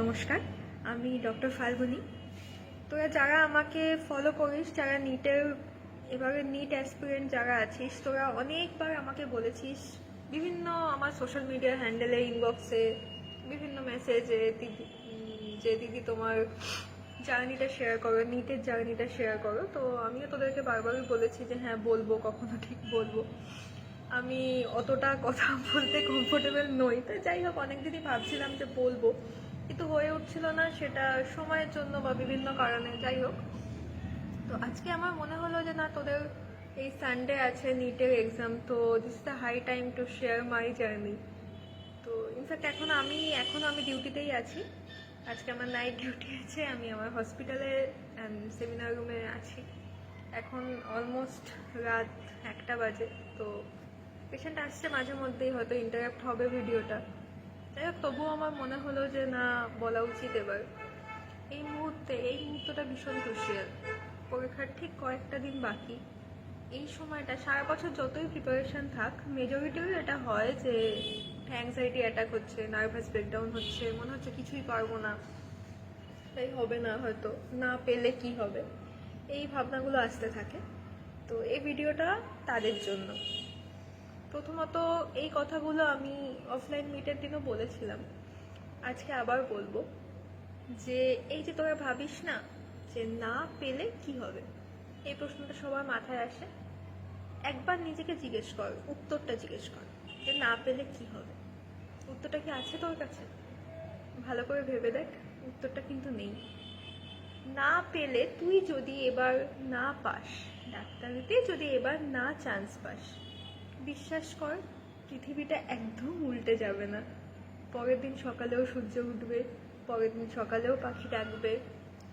নমস্কার, আমি ডক্টর ফাল্গুনি। তোরা যারা আমাকে ফলো করিস, যারা নিটের এবারে নিট অ্যাসপিরেন্ট যারা আছিস, তোরা অনেকবার আমাকে বলেছিস, বিভিন্ন আমার সোশ্যাল মিডিয়া হ্যান্ডেলে ইনবক্সে বিভিন্ন মেসেজে দিদি যে দিদি তোমার জার্নিটা শেয়ার করো নিটের জার্নিটা শেয়ার করো। তো আমিও তোদেরকে বারবারই বলেছি যে হ্যাঁ বলব, কখনো ঠিক বলব। আমি অতটা কথা বলতে কমফোর্টেবল নই। তো যাই হোক, অনেকদিনই ভাবছিলাম যে বলব। কিন্তু হয়ে উঠছিল না, সেটা সময়ের জন্য বা বিভিন্ন কারণে, যাই হোক। তো আজকে আমার মনে হলো যে, না, তোদের এই সানডে আছে নিটের এক্সাম তো this the high time to share my journey তো ইনফ্যাক্ট এখন আমি এখন আমি ডিউটিতেই আছি। আজকে আমার নাইট ডিউটি আছে, আমি আমার হসপিটালে সেমিনার রুমে আছি। এখন অলমোস্ট রাত একটা বাজে, তো পেশেন্ট আসছে মাঝে মধ্যেই, হয়তো ইন্টারাপ্ট হবে ভিডিওটা তবুও আমার মনে হলো যে না, বলা উচিত এবার। এই মুহূর্তে, এই মুহূর্তটা ভীষণ ক্রুশিয়াল পরীক্ষার ঠিক কয়েকটা দিন বাকি। এই সময়টা, সারা বছর যতই প্রিপারেশন থাক মেজরিটিও এটা হয় যে অ্যাংজাইটি অ্যাটাক হচ্ছে নার্ভাস ব্রেকডাউন হচ্ছে, মনে হচ্ছে কিছুই পারব না। তাই হবে না হয়তো, না পেলে কি হবে? এই ভাবনাগুলো আসতে থাকে। তো এই ভিডিওটা তাদের জন্য। প্রথমত এই কথাগুলো আমি অফলাইন মিটের দিনও বলেছিলাম। আজকে আবার বলব যে, এই যে তোরা ভাবিস না যে না পেলে কি হবে? এই প্রশ্নটা সবার মাথায় আসে। একবার নিজেকে জিজ্ঞেস কর, উত্তরটা জিজ্ঞেস কর যে না পেলে কি হবে? উত্তরটা কি আছে তোর কাছে? ভালো করে ভেবে দেখ, উত্তরটা কিন্তু নেই। না পেলে তুই যদি এবার না পাস, ডাক্তারিতে যদি এবার না চান্স পাস বিশ্বাস কর, পৃথিবীটা একদম উল্টে যাবে না। পরের দিন সকালেও সূর্য উঠবে, পরের দিন সকালেও পাখি ডাকবে।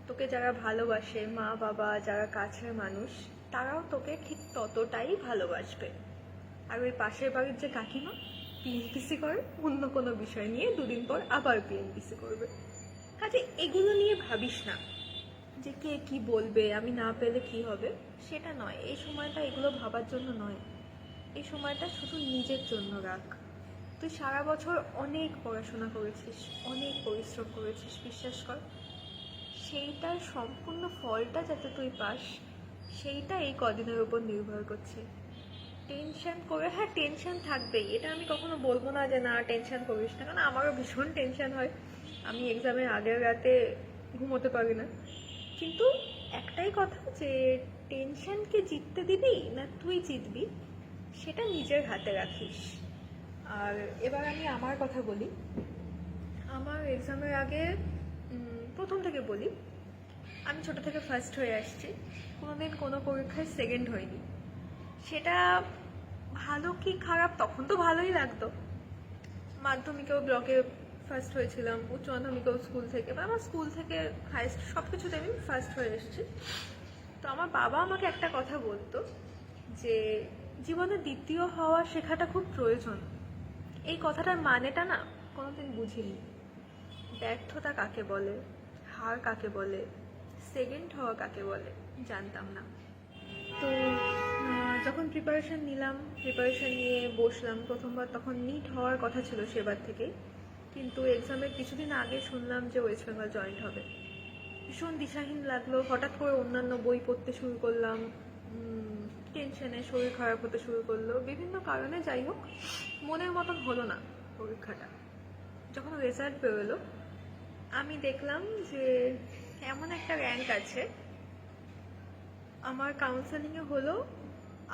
তোকে যারা ভালোবাসে, মা, বাবা, যারা কাছের মানুষ, তারাও তোকে ঠিক ততটাই ভালোবাসবে। আর ওই পাশের বাড়ির যে কাকিমা, পিএনপিসি করে, অন্য কোনো বিষয় নিয়ে দুদিন পর আবার পিএনপিসি করবে। কাজে এগুলো নিয়ে ভাবিস না যে কে কি বলবে, আমি না পেলে কি হবে, সেটা নয়। এই সময়টা এগুলো ভাবার জন্য নয়। এই সময়টা শুধু নিজের জন্য রাখ। তুই সারা বছর অনেক পড়াশোনা করেছিস, অনেক পরিশ্রম করেছিস, বিশ্বাস কর। সেইটার সম্পূর্ণ ফলটা যাতে তুই পাস, সেইটা এই কদিনের উপর নির্ভর করছে। টেনশন করে হ্যাঁ টেনশন থাকবেই। এটা আমি কখনো বলব না যে, না, টেনশন করিস না। কারণ আমারও ভীষণ টেনশন হয়। আমি এক্সামের আগের রাতে ঘুমোতে পারি না। কিন্তু একটাই কথা যে, টেনশনকে জিততে দিবি না তুই জিতবি? সেটা নিজের হাতে রাখিস। আর এবার আমি আমার কথা বলি। আমার এক্সামের আগে প্রথম থেকে বলি, আমি ছোট থেকে ফার্স্ট হয়ে আসছি। কোনোদিন কোনো পরীক্ষায় সেকেন্ড হয়নি সেটা ভালো কি খারাপ তখন তো ভালোই লাগতো। মাধ্যমিকেও ব্লকে ফার্স্ট হয়েছিলাম, উচ্চ মাধ্যমিকেও স্কুল থেকে, বা আমার স্কুল থেকে হাইস্ট সব কিছুতে আমি ফার্স্ট হয়ে এসেছি। তো আমার বাবা আমাকে একটা কথা বলতো যে জীবনে দ্বিতীয় হওয়া শেখাটা খুব প্রয়োজন। এই কথাটার মানেটা না কোনোদিন বুঝিনি। ব্যর্থতা কাকে বলে? হার কাকে বলে? সেকেন্ড হওয়া কাকে বলে? জানতাম না। তো যখন প্রিপারেশন নিলাম প্রিপারেশন নিয়ে বসলাম, প্রথমবার তখন নিট হওয়ার কথা ছিল সেবার থেকেই কিন্তু এক্সামের কিছুদিন আগে শুনলাম যে ওয়েস্ট বেঙ্গল জয়েন্ট হবে। ভীষণ দিশাহীন লাগল। হঠাৎ করে অন্যান্য বই পড়তে শুরু করলাম। টেনশনে শরীর খারাপ হতে শুরু করল। বিভিন্ন কারণে, যাই হোক, মনের মতন হলো না পরীক্ষাটা। যখন রেজাল্ট বেরোলো, আমি দেখলাম যে এমন একটা র্যাঙ্ক আছে। আমার কাউন্সেলিংয়ে হলো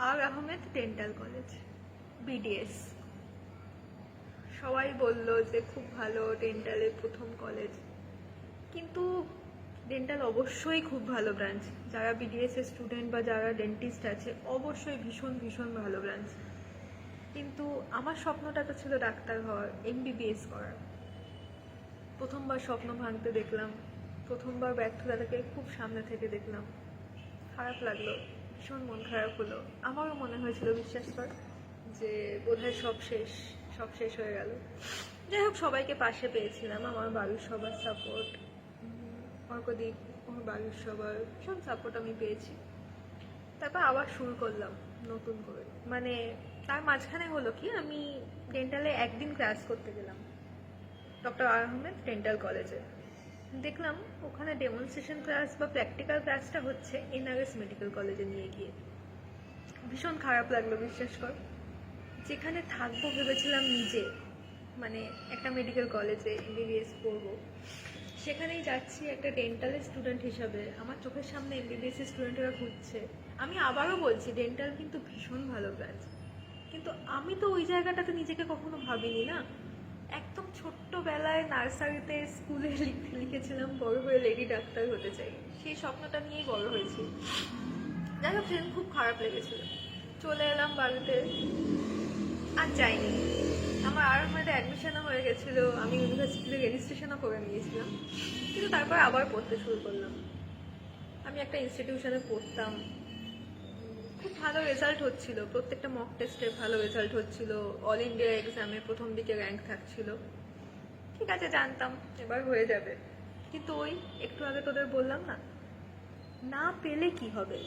আর আহমেদ ডেন্টাল কলেজ বিডিএস সবাই বলল যে, খুব ভালো ডেন্টালের প্রথম কলেজ কিন্তু ডেন্টাল অবশ্যই খুব ভালো ব্রাঞ্চ যারা বিডিএস এর স্টুডেন্ট বা যারা ডেন্টিস্ট আছে, অবশ্যই ভীষণ ভীষণ ভালো ব্রাঞ্চ কিন্তু আমার স্বপ্নটা তো ছিল ডাক্তার হওয়ার এমবিবিএস করার। প্রথমবার স্বপ্ন ভাঙতে দেখলাম, প্রথমবার ব্যর্থতাটাকে খুব সামনে থেকে দেখলাম। খারাপ লাগল, ভীষণ মন খারাপ হলো। আমারও মনে হয়েছিল, বিশ্বাস কর, যে বোধহয় সব শেষ সব শেষ হয়ে গেল। যাই হোক, সবাইকে পাশে পেয়েছিলাম, আমার বাড়ির সবার সাপোর্ট অর্কদীপ আমার বাড়ির সবার ভীষণ সাপোর্ট আমি পেয়েছি। তারপর আবার শুরু করলাম নতুন করে। মানে তার মাঝখানে হলো কি, আমি ডেন্টালে একদিন ক্লাস করতে গেলাম ডক্টর আহমেদ ডেন্টাল কলেজে দেখলাম ওখানে ডেমনস্ট্রেশন ক্লাস বা প্র্যাকটিক্যাল ক্লাসটা হচ্ছে এনআরএস মেডিকেল কলেজে নিয়ে গিয়ে। ভীষণ খারাপ লাগল, বিশ্বাস কর। যেখানে থাকব ভেবেছিলাম নিজে মানে একটা মেডিকেল কলেজে এমবিবিএস পড়ব সেখানেই যাচ্ছি একটা ডেন্টালের স্টুডেন্ট হিসাবে। আমার চোখের সামনে এমবিবিএস স্টুডেন্টরা ঘুরছে। আমি আবারও বলছি ডেন্টাল কিন্তু ভীষণ ভালো ব্রাঞ্চ কিন্তু আমি তো ওই জায়গাটাতে নিজেকে কখনো ভাবিনি না। একদম ছোট্টবেলায় নার্সারিতে স্কুলে লিখতে লিখেছিলাম, বড় হয়ে লেডি ডাক্তার হতে চাই। সেই স্বপ্নটা নিয়েই বড় হয়েছি। যাই হোক, সেদিন খুব খারাপ লেগেছিল। চলে এলাম বাড়িতে। আর যাইনি। আমার আর মধ্যে অ্যাডমিশনও হয়ে গেছিল। আমি ইউনিভার্সিটিতে রেজিস্ট্রেশনও করে নিয়েছিলাম। কিন্তু তারপর আবার পড়তে শুরু করলাম। আমি একটা ইনস্টিটিউশনে পড়তাম। খুব ভালো রেজাল্ট হচ্ছিল। প্রত্যেকটা মক টেস্টে ভালো রেজাল্ট হচ্ছিল। অল ইন্ডিয়া এক্সামে প্রথম দিকে র্যাঙ্ক থাকছিল। ঠিক আছে, জানতাম। এবার হয়ে যাবে। কিন্তু ওই একটু আগে তোদের বললাম না? না পেলে কি হবে?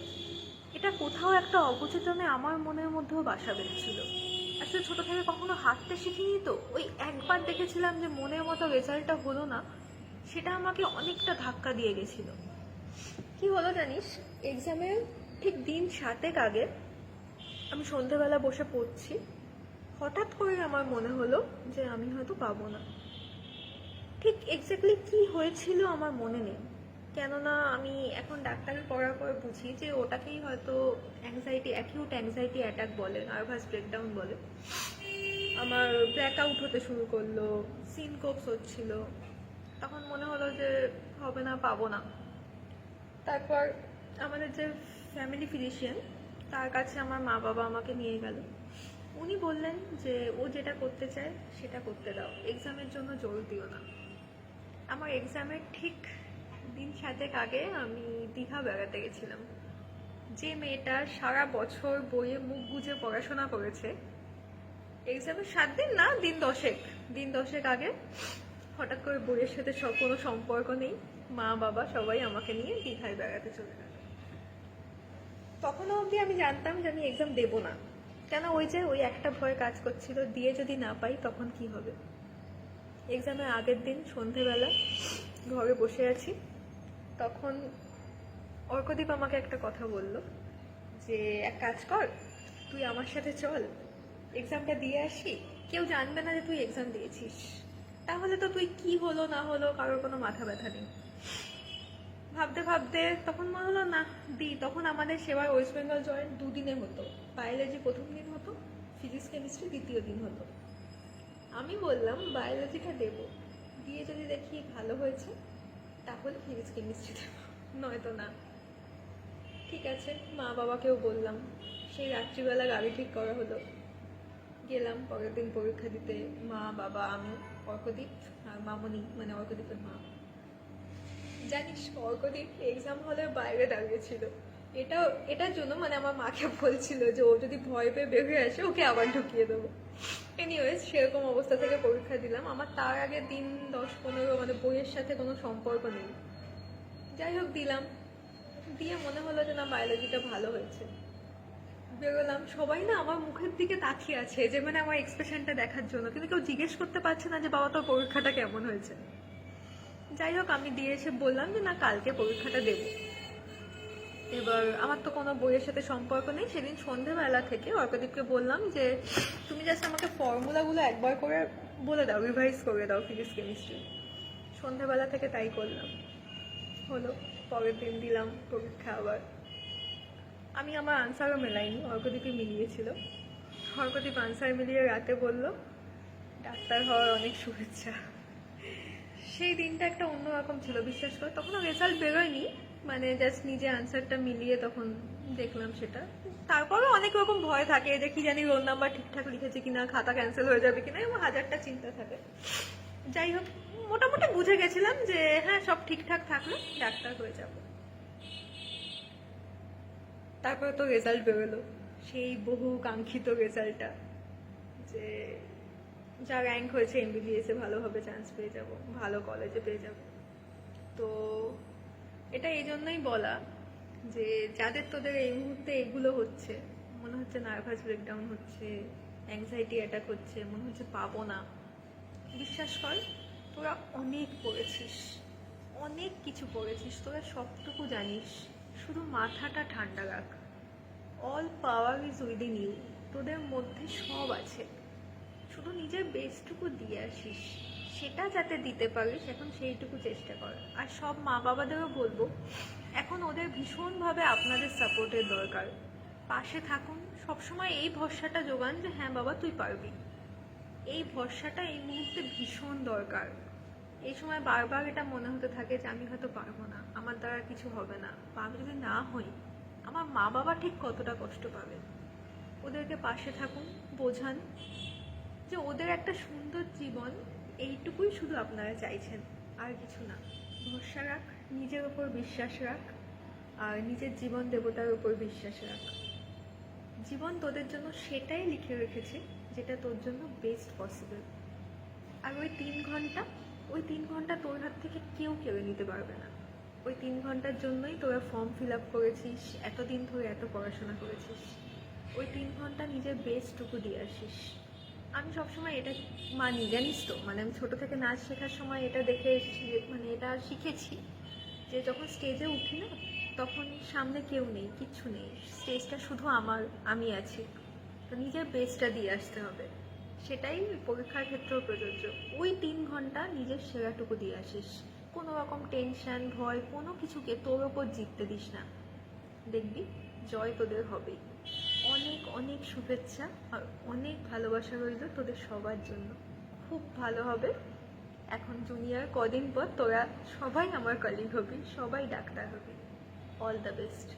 এটা কোথাও একটা অবচেতনে আমার মনের মধ্যেও বাসা বেঁধেছিল। আসলে ছোট থেকে কখনো হাঁটতে শিখিনি তো। ওই একবার দেখেছিলাম যে মনের মতো রেজাল্টটা হলো না, সেটা আমাকে অনেকটা ধাক্কা দিয়ে গেছিল। কি হলো জানিস? এক্সামের ঠিক দিন সাতেক আগে আমি সন্ধেবেলা বসে পড়ছি। হঠাৎ করে আমার মনে হলো যে আমি হয়তো পাবো না। ঠিক এক্স্যাক্টলি কি হয়েছিল আমার মনে নেই। কেননা আমি এখন ডাক্তারি পড়ার পর বুঝি যে ওটাকেই হয়তো অ্যাংজাইটি অ্যাকিউট অ্যাংজাইটি অ্যাটাক বলে নার্ভাস ব্রেকডাউন বলে। আমার ব্ল্যাক আউট হতে শুরু করল সিনকোপস হচ্ছিল। তখন মনে হলো যে হবে না, পাবো না। তারপর আমাদের যে ফ্যামিলি ফিজিশিয়ান তার কাছে আমার মা বাবা আমাকে নিয়ে গেল। উনি বললেন যে ও যেটা করতে চায় সেটা করতে দাও। এক্সামের জন্য জোর দিও না। আমার এক্সামের ঠিক দিন সাতেক আগে আমি দীঘা বেড়াতে গেছিলাম। যে মেয়েটা সারা বছর বইয়ে মুখ গুজে পড়াশোনা করেছে। এক্সামের সাত দিন না, দিন দশেক। দিন দশেক আগে হঠাৎ করে বইয়ের সাথে সব কোনো সম্পর্ক নেই। মা, বাবা সবাই আমাকে নিয়ে দীঘায় বেড়াতে চলে গেল। তখনও অবধি আমি জানতাম যে আমি এক্সাম দেবো না। কেন ওই যে ওই একটা ভয় কাজ করছিল, দিয়ে যদি না পাই তখন কি হবে? এক্সামের আগের দিন সন্ধেবেলা ঘরে বসে আছি। তখন অর্কদীপ আমাকে একটা কথা বলল যে, এক কাজ কর, তুই আমার সাথে চল এক্সামটা দিয়ে আসি। কেউ জানবে না যে তুই এক্সাম দিয়েছিস। তাহলে তো তুই কি হলো, না হলো, কারোর কোনো মাথা ব্যথা নেই। ভাবতে ভাবতে তখন মনে হলো, না, দি। তখন আমাদের সেবার ওয়েস্ট বেঙ্গল জয়েন্ট দুদিনে হতো বায়োলজি প্রথম দিন হতো ফিজিক্স কেমিস্ট্রি দ্বিতীয় দিন হতো। আমি বললাম বায়োলজিটা দেব। দিয়ে যদি দেখি ভালো হয়েছে তাহলে ফিজিক্স কেমিস্ট্রি দেবো? নয়তো না। ঠিক আছে, মা বাবাকেও বললাম। সেই রাত্রিবেলা গাড়ি ঠিক করা হলো। গেলাম পরের দিন পরীক্ষা দিতে। মা, বাবা, আমি, অর্কদীপ আর মামনি মানে অর্কদীপের মা। জানিস, অর্কদীপ এক্সাম হলের বাইরে দাঁড়িয়েছিল। এটা এটার জন্য মানে আমার মাকে বলছিল যে ও যদি ভয় পেয়ে বের হয়ে আসে, ওকে আবার ঢুকিয়ে দেবো। এনিওয়েজ সেরকম অবস্থা থেকে পরীক্ষা দিলাম। আমার তার আগে দিন দশ পনেরো মানে বইয়ের সাথে কোনো সম্পর্ক নেই। যাই হোক, দিলাম। দিয়ে মনে হলো যে, না বায়োলজিটা ভালো হয়েছে। বেরোলাম। সবাই না আমার মুখের দিকে তাকিয়ে আছে, যে মানে আমার এক্সপ্রেশনটা দেখার জন্য। কিন্তু কেউ জিজ্ঞেস করতে পারছে না যে, বাবা, তোর পরীক্ষাটা কেমন হয়েছে? যাই হোক, আমি দিয়ে এসে বললাম যে, না, কালকে পরীক্ষাটা দেব। এবার আমার তো কোনো বইয়ের সাথে সম্পর্ক নেই। সেদিন সন্ধেবেলা থেকে অর্কদীপকে বললাম যে, তুমি জাস্ট আমাকে ফর্মুলাগুলো একবার করে বলে দাও রিভাইজ করে দাও ফিজিক্স কেমিস্ট্রি সন্ধেবেলা থেকে তাই করলাম। হলো, পরের দিন দিলাম পরীক্ষা আবার। আমি আমার আনসারও মেলাইনি, অর্কদীপই মিলিয়েছিল। অর্কদীপ আনসার মিলিয়ে রাতে বলল, ডাক্তার হওয়ার অনেক শুভেচ্ছা। সেই দিনটা একটা অন্যরকম ছিল, বিশ্বাস করে। তখনও রেজাল্ট বেরোয়নি মানে জাস্ট নিজে আনসারটা মিলিয়ে তখন দেখলাম সেটা। তারপরেও অনেক রকম ভয় থাকে যে কি জানি রোল নাম্বার ঠিকঠাক লিখেছে কিনা, খাতা ক্যান্সেল হয়ে যাবে কিনা, এরকম হাজারটা চিন্তা থাকে। যাই হোক, মোটামুটি বুঝে গেছিলাম যে হ্যাঁ সব ঠিকঠাক থাকলে, ডাক্তার হয়ে যাব। তারপরে তো রেজাল্ট বেরোলো, সেই বহু কাঙ্ক্ষিত রেজাল্টটা যে যা র্যাঙ্ক হয়েছে এমবিবিএস ভালোভাবে চান্স পেয়ে যাব, ভালো কলেজে পেয়ে যাব। তো এটা এই জন্যই বলা যে যাদের তোদের এই মুহূর্তে এগুলো হচ্ছে, মনে হচ্ছে নার্ভাস ব্রেকডাউন হচ্ছে অ্যাংজাইটি অ্যাটাক হচ্ছে, মনে হচ্ছে পাবো না, বিশ্বাস কর, তোরা অনেক পড়েছিস, অনেক কিছু পড়েছিস, তোরা সবটুকু জানিস, শুধু মাথাটা ঠান্ডা রাখ। All power is within you তোদের মধ্যে সব আছে। শুধু নিজের বেস্টটুকু দিয়ে আসিস, সেটা যাতে দিতে পারিস এখন সেইটুকু চেষ্টা কর। আর সব মা বাবাদেরও বলব, এখন ওদের ভীষণভাবে আপনাদের সাপোর্টের দরকার। পাশে থাকুন, সবসময় এই ভরসাটা যোগান যে হ্যাঁ বাবা, তুই পারবি। এই ভরসাটা এই মুহূর্তে ভীষণ দরকার। এই সময় বারবার এটা মনে হতে থাকে যে, আমি হয়তো পারব না, আমার দ্বারা কিছু হবে না। বা, আমি যদি না হই, আমার মা বাবা ঠিক কতটা কষ্ট পাবে? ওদেরকে পাশে থাকুন, বোঝান যে ওদের একটা সুন্দর জীবন, এইটুকুই শুধু আপনারা চাইছেন, আর কিছু না। ভরসা রাখ, নিজের ওপর বিশ্বাস রাখ, আর নিজের জীবন দেবতার উপর বিশ্বাস রাখ। জীবন তোদের জন্য সেটাই লিখে রেখেছে, যেটা তোর জন্য বেস্ট পসিবল আর ওই তিন ঘণ্টা, ওই তিন ঘণ্টা তোর হাত থেকে কেউ কেড়ে নিতে পারবে না। ওই তিন ঘণ্টার জন্যই তোরা ফর্ম ফিল আপ করেছিস, এতদিন ধরে এত পড়াশোনা করেছিস। ওই তিন ঘণ্টা নিজের বেস্টটুকু দিয়ে আসিস। আমি সবসময় এটা মানি, জানিস তো? মানে আমি ছোট থেকে নাচ শেখার সময় এটা দেখে এসেছি মানে এটা শিখেছি যে যখন স্টেজে উঠি না, তখন সামনে কেউ নেই, কিচ্ছু নেই। স্টেজটা শুধু আমার, আমি আছি। তো নিজের বেস্টটা দিয়ে আসতে হবে। সেটাই পরীক্ষার ক্ষেত্রেও প্রযোজ্য। ওই তিন ঘণ্টা নিজের সেরাটুকু দিয়ে আসিস। কোনো রকম টেনশন ভয়, কোনো কিছুকে তোর ওপর জিততে দিস না। দেখবি, জয় তোদের হবেই। অনেক অনেক শুভেচ্ছা আর অনেক ভালোবাসা রইল তোদের সবার জন্য। খুব ভালো হবে। এখন জুনিয়র কদিন পর তোরা সবাই আমার কলিগ হবি, সবাই doctor hobby. All the best